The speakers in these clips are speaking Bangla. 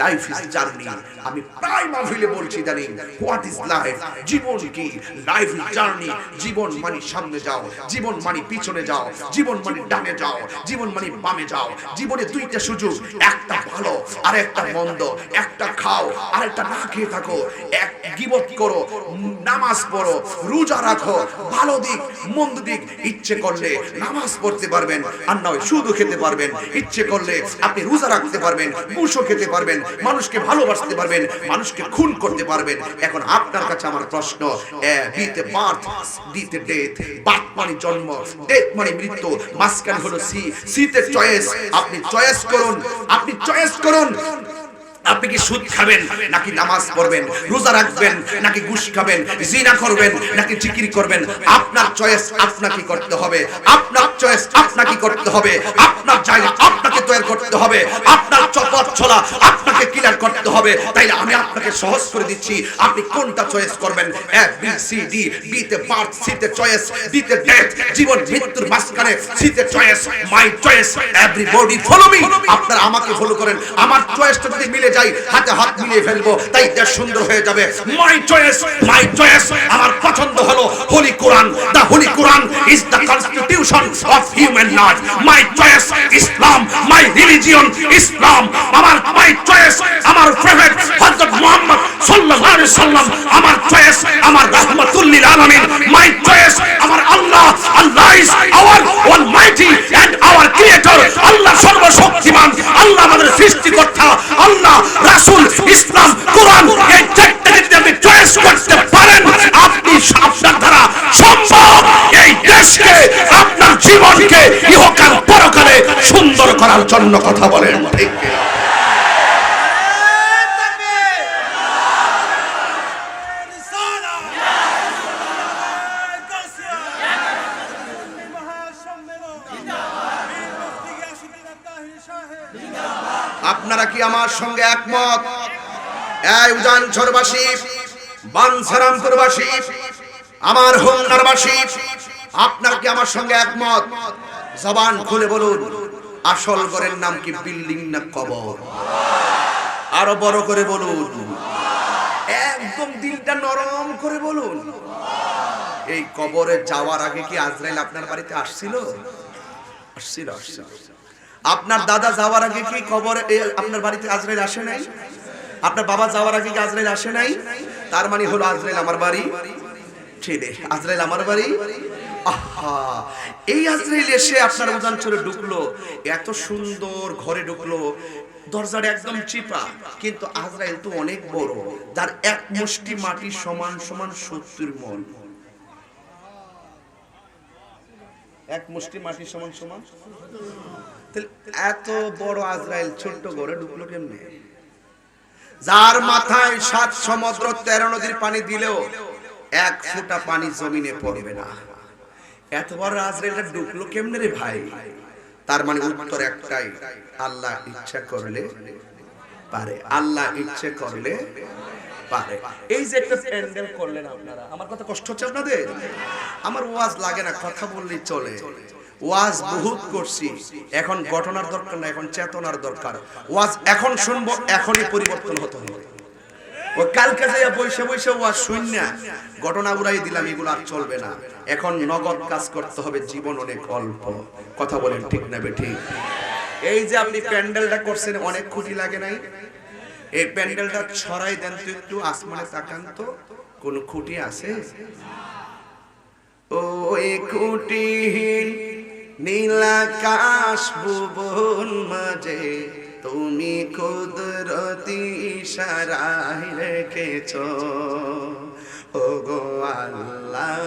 লাইফ ইজ জার্নি আমি প্রায় মাহফিলে বলছি জানি হোয়াট ইজ লাইফ জীবন কি? লাইফ ইজ জার্নি জীবন মানে সামনে যাও, জীবন মানে পিছনে যাও, জীবন মানে ডানে যাও, জীবন মানে বামে যাও। জীবনে দুইটা সুযোগ, একটা ভালো আর একটা মন্দ, একটা খাও আর একটা না খেয়ে থাকো। এক গিবত করো, নামাজ পড়ো, রোজা রাখো, ভালো দিক, মন্দ দিক, ইচ্ছে করলে নামাজ পড়তে পারবেন, আর নয় শুধু খেতে পারবেন। ইচ্ছে করলে আপনি রোজা রাখতে পারবেন মুসো খেতে পারবেন। মানুষকে ভালোবাসতে পারবেন, মানুষকে খুন করতে পারবেন। এখন আপনার কাছে আমার প্রশ্ন বিতে বার্থ দিতে ডেথ, বার্থ মানে জন্ম, ডেথ মানে মৃত্যু, মাঝখানে হলো সি সিতে চয়েস, আপনি চয়েস করুন, আপনি চয়েস করুন। আপনি কি সুদ খাবেন নাকি নামাজ পড়বেন, রোজা রাখবেন নাকি ঘুষ খাবেন, জিনা করবেন নাকি জিকির করবেন? আপনার চয়েস আপনাকে করতে হবে, আপনার চয়েস আপনাকে করতে হবে, আপনার জায়গা আপনাকে তৈরি করতে হবে, আপনার চপত ছলা আপনাকে ক্লিয়ার করতে হবে। তাই আমি আপনাকে সহজ করে দিচ্ছি, আপনি কোনটা চয়েস করবেন? A B C D B তে বার্থ সি তে চয়েস ডি তে ডেথ জীবন মৃত্যুর মাঝখানে তে choice my choice everybody follow me আপনারা আমাকে ফলো করেন। আমার চয়েসটা যদি মিলে যায় হাতে হাত মিলিয়ে ফেলব তাই দেশ সুন্দর হয়ে যাবে। মাই চয়েস মাই চয়েস আমার পছন্দ হলো holy Quran the holy Quran is the constitution of human life my choice Islam my religion Islam আমার মাই চয়েস আমার ফেভারিট সৃষ্টিকর্তা আল্লাহ, রাসূল, ইসলাম, কোরআন, এই চারটা যদি আপনি চয়েস করতে পারেন, আপনি আপনার দ্বারা সম্ভব। এই দেশকে, আপনার জীবনকে ইহকাল পরকালে সুন্দর করার জন্য কথা বলেন। ঠিক আমার সঙ্গে একমত। এই উজান ঝড়বাসী বানসারামপুরবাসী আমার হোমনারবাসী আপনারা কি আমার সঙ্গে একমত? জবান খুলে বলুন, আসল ঘরের নাম কি বিল্ডিং না কবর? আরও বড় করে বলুন, একদম দিলটা নরম করে বলুন। এই কবরে যাওয়ার আগে কি আজরাইল আপনার বাড়িতে আসছিল? আসছিল আসছিল। আপনার দাদা যাওয়ার আগে কি খবর আপনার বাড়িতে আজরাইল আসে নাই? আপনার বাবা যাওয়ার আগে কি আজরাইল আসে নাই? তার মানে হলো আজরাইল আমার বাড়ি। ছেলে আজরাইল আমার বাড়ি। আহা, এই আজরাইল এসে আপনার উদাঞ্চলে ঢুকলো। এত সুন্দর ঘরে ঢুকলো। দরজাটা একদম চিপা, কিন্তু আজরাইল তো অনেক বড়। যার এক মুষ্টি মাটি সমান সমান সত্তর মন। এক মুষ্টি মাটি সমান সমান? এত বড় আজরাইল ছোট্ট ঘরে ঢুকলো কেমনে? যার মাথায় সাত সমুদ্র তেরো নদীর পানি দিলেও এক ফোঁটা পানি জমিনে পড়বে না। এত বড় আজরাইলটা ঢুকলো কেমনে রে ভাই? তার মানে উত্তর একটাই, আল্লাহ ইচ্ছা করলে পারে, আল্লাহ ইচ্ছে করলে পারে। এই যে একটা প্যান্ডেল করলেন আপনারা, আমার কথা কষ্ট হচ্ছে আপনাদের? আমার ওয়াজ লাগে না, কথা বললেই চলে। ওয়াজ বহুত করছি। এখন ঘটনার দরকার না এখন চেতনার দরকার। ওয়াজ এখন শুনব, এখনই পরিবর্তন হতে হবে। ও কালকে যাইয়া বসে বসে ওয়াজ শুন না, ঘটনা উড়াই দিলাম, এগুলো আর চলবে না। এখন নগদ কাজ করতে হবে, জীবন অনেক অল্প। কথা বলেন ঠিক না বেঠিক এই যে আপনি প্যান্ডেলটা করছেন, অনেক খুঁটি লাগে নাই? এই প্যান্ডেলটা ছড়াই দেন তো একটু, আসমানে তাকান তো, কোন খুঁটি আছে? ও এ খুঁটিহীন নীলাকাশ ভুবন মাঝে, তুমি কুদরতি ইশারায় রেখেছ। ও গো আল্লাহ,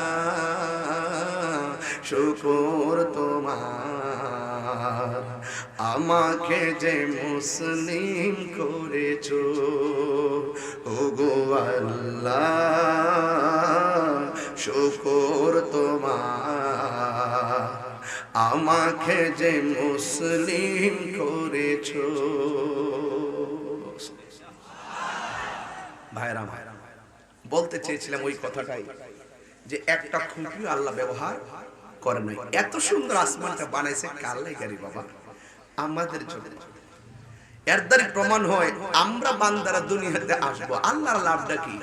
শুকুর তোমার, আমাকে যে মুসলিম করেছ। ও গো আল্লাহ আমাকে যে মুসলিম করেছ। ভাইরা ভাইরা বলতে চেয়েছিলাম ওই কথাটাই, যে একটা খুঁটি আল্লাহ ব্যবহার করে নাই। এত সুন্দর আসমানটা বানাইছে কাল্লাই গাড়ি বাবা? আমাদের জন্য। এর দ্বারা প্রমাণ হয়, আমরা বান্দারা দুনিয়াতে আসব। আল্লাহর লাভটা কি?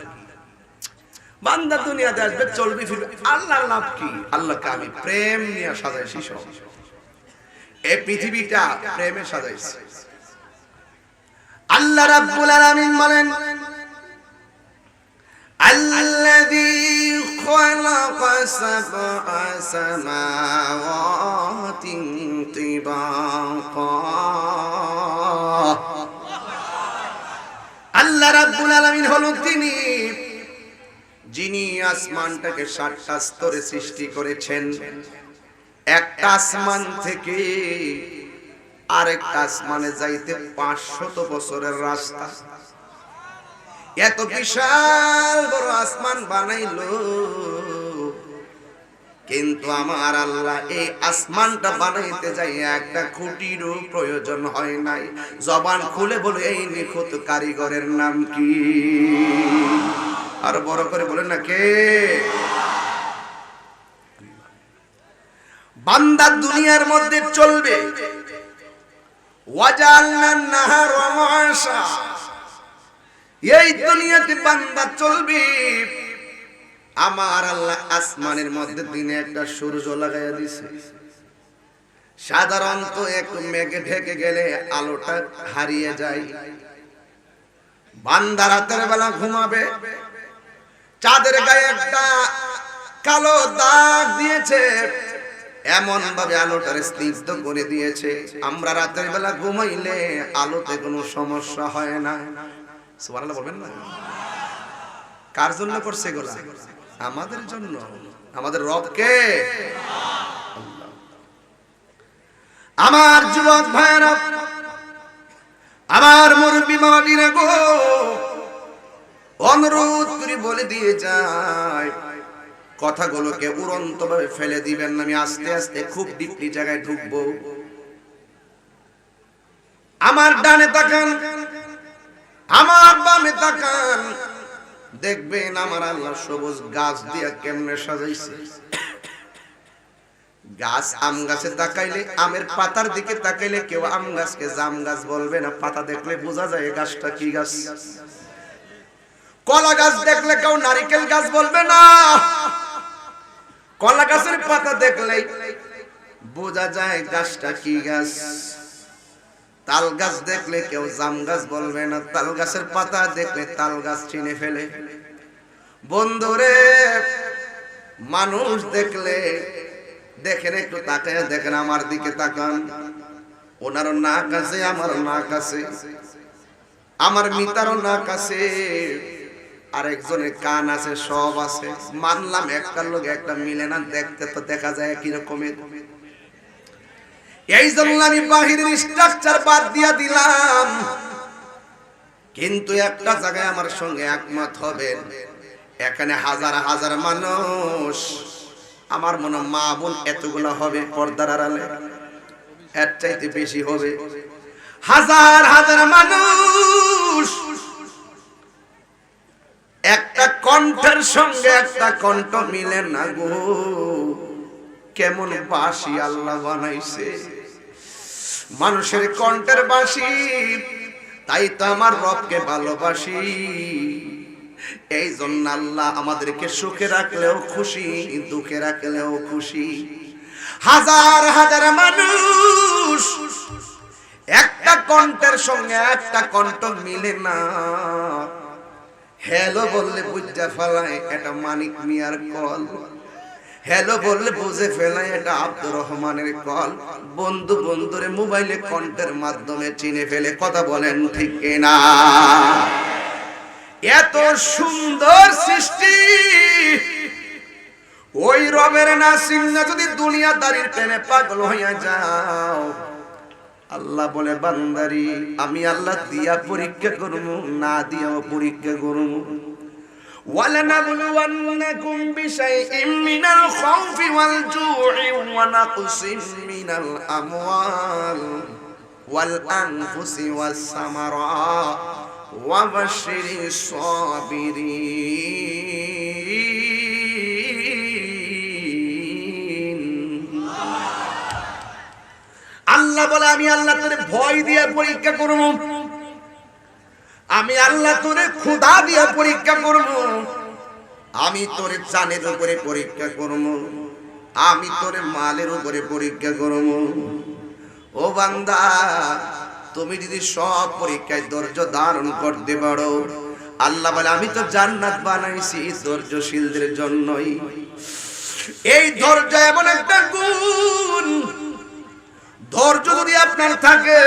বান্দা দুনিয়াতে আসবে চলবে ফিরবে আল্লাহর লাভ কি আল্লাহকে আমি প্রেম নিয়ে সাজাইছি সব এই পৃথিবীটা প্রেমে সাজাইছি আল্লাহ রাব্বুল আলামিন বলেন الذي خلق سبع سماوات طباقا আল্লাহ রাব্বুল আলামিন হলো তিনি যিনি আসমানটাকে সাতটা স্তরে সৃষ্টি করেছেন, একটা আসমান থেকে আরেকটা আসমানে যাইতে পাঁচশত বছরের রাস্তা। এত বিশাল বড় আসমান বানাইলো, কিন্তু আমার আল্লাহ এই আসমানটা বানাইতে যাই একটা খুঁটিরও প্রয়োজন হয় নাই। জবান খুলে বলে, এই নিখুঁত কারিগরের নাম কি? আর বড় করে বলেন না কে? বান্দা দুনিয়ার মধ্যে চলবে। এই দুনিয়াতে বান্দা চলবে। আমার আল্লাহ আসমানের মধ্যে দিনে একটা সূর্য লাগাইয়া দিছে। সাধারণত একটু মেঘে ঢেকে গেলে আলোটা হারিয়ে যায়। বান্দা রাতের বেলা ঘুমাবে। চাঁদের গায়ে একটা কালো দাগ দিয়েছে। এমন ভাবে আলোটার স্নিগ্ধ করে দিয়েছে। আমরা রাতের বেলা ঘুমাইলে আলোতে কোনো সমস্যা হয় না। সুবহানাল্লাহ বলবেন না? কার জন্য করছে এগুলা? আমাদের জন্য। আমাদের রবকে। আমার যুবক ভাইরা আমার মুরব্বী মালিরা গো অনুরোধ করে বলে দিয়ে যায়। কথাগুলোকে উড়ন্ত ভাবে ফেলে দিবেন আমি আস্তে আস্তে খুব ডিপলি জায়গায় ঢুকবো। আমার ডানে তাকান, আমার বামে তাকান, দেখবেন আমার আল্লাহ সবুজ গাছ দিয়া কেমনে সাজাইছে। গাছ আম গাছে তাকাইলে, আমের পাতার দিকে তাকাইলে কেউ আম গাছকে জাম গাছ বলবে না, পাতা দেখলে বোঝা যায় গাছটা কি গাছ। কলা গাছ দেখলে কেউ নারিকেল গাছ বলবে না। কলা গাছের পাতা দেখলে বোঝা যায় গাছটা কি গাছ। তাল গাছ দেখলে কেউ জাম গাছ বলবে না। তাল গাছের পাতা দেখলে তাল গাছ চিনে ফেলে। বন্ধুরে, মানুষ দেখলে, দেখেন একটু তাকায় দেখেন আমার দিকে তাকান। ওনারও নাক আছে, আমার নাক আছে। আমার মিতারও নাক আছে। আরেকজনের কান আছে, সব আছে। মানলাম একটার লোক, একটা মিলে না, দেখতে তো দেখা যায় একই রকমের। এই জন্য আমি বাহিরের স্ট্রাকচার বাদ দিয়া দিলাম। কিন্তু একটা জায়গায় আমার সঙ্গে একমত হবেন। এখানে হাজার হাজার মানুষ। আমার মনে মা বোন এতগুলো হবে পর্দার আড়ালে। এর চাইতে বেশি হবে। হাজার হাজার মানুষ। একটা কণ্ঠের সঙ্গে একটা কণ্ঠ মিলে না গো। কেমন বাসি আল্লাহ বানাইছে। মানুষের কণ্ঠের বাসি তাই তো আমার রবকে ভালোবাসি। এই জন্য আল্লাহ আমাদেরকে সুখে রাখলেও খুশি, দুঃখে রাখলেও খুশি। হাজার হাজার মানুষ একটা কণ্ঠের সঙ্গে একটা কণ্ঠ মিলে না। হ্যালো বললে বুঝা ফেলায়, এটা মানিক মিয়ার কল। হ্যালো বললে বুঝে ফেলায়, এটা আব্দুর রহমানের কল। বন্ধু বন্ধুরে মোবাইলে কণ্ঠের মাধ্যমে চিনে ফেলে, কথা বলেন ঠিক না এত সুন্দর সৃষ্টি। ওই রবের না সিংহ যদি দুনিয়াদারির প্রেমে পাগল হইয়া যাও। আল্লাহ বলে বান্দারি আমি আল্লাহ দিয়া পরীক্ষা করব না দিয়াও পরীক্ষা করব ولنبلونكم بشيء من الخوف والجوع ونقص من الأموال والأنفس والثمرات وبشر الصابرين আল্লাহ বলে, আমি আল্লাহ তোরে ভয় দিয়ে পরীক্ষা করব। আমি আল্লাহ তোরে ক্ষুধা দিয়ে পরীক্ষা করব। আমি তোরে চানের উপরে পরীক্ষা করব। আমি তোরে মালের উপরে পরীক্ষা করব। ও বান্দা, তুমি যদি সব পরীক্ষায় ধৈর্য ধারণ করতে পারো, আল্লাহ বলে, আমি তো জান্নাত বানাইছি ধৈর্যশীলদের জন্যই। এই ধৈর্য এমন একটা গুণ ধৈর্য যদি আপনার থাকে,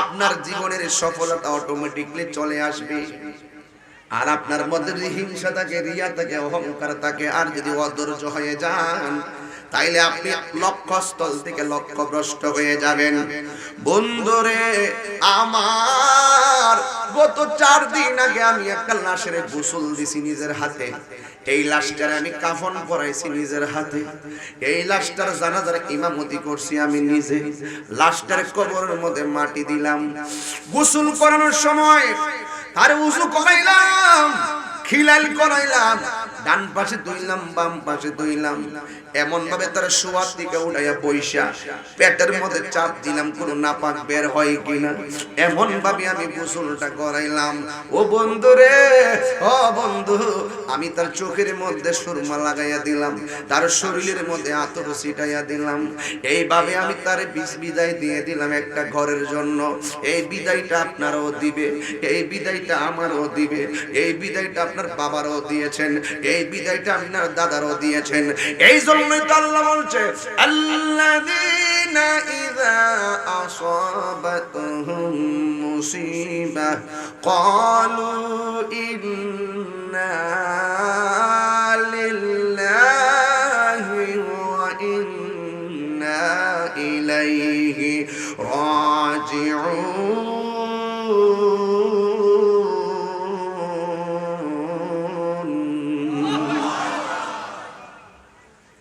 আপনার জীবনের সফলতা অটোমেটিকলি চলে আসবে। আর আপনার মধ্যে যদি হিংসা থাকে, রিয়া থাকে, অহংকার থাকে, আর যদি অধৈর্য হয়ে যান, তাইলে আপনি লক্ষ্যস্থল থেকে লক্ষ্যভ্রষ্ট হয়ে যাবেন। বন্ধুরে, আমার গত চার দিন আগে আমি একটা লাশের গোসল দিছি নিজের হাতে। এই লাশটার আমি কাফন পরাইছি নিজের হাতে। এই লাশটার জানাজার ইমামতি করছি আমি নিজে। লাশটার কবরের মধ্যে মাটি দিলাম। গোসল করানোর সময় আর উজু করাইলাম খিলাল করাইলাম। ডান পাশে ধুইলাম বাম পাশে ধুইলাম এমন ভাবে তার শোয়ার দিকে উঠাইয়া বইসা। পেটের মধ্যে চাপ দিলাম, কোনো নাপাক বের হয় কিনা। এমন ভাবে আমি গোসলটা করাইলাম। ও বন্ধু রে, ও বন্ধু, আমি তার চোখের মধ্যে সুরমা লাগাইয়া দিলাম। তার শরীরের মধ্যে আতর ছিটাইয়া দিলাম। এইভাবে আমি তার বিষ বিদায় দিয়ে দিলাম একটা ঘরের জন্য। এই বিদায়টা আপনারও দিবে, এই বিদায়টা আমারও দিবে, এই বিদায়টা আপনার বাবারও দিয়েছেন এই বিদায়টা আপনার দাদারও দিয়েছেন। এই জন্যই তো আল্লাহ বলছে আল্লাহ ইযা আসাবাতুহুম ইন্না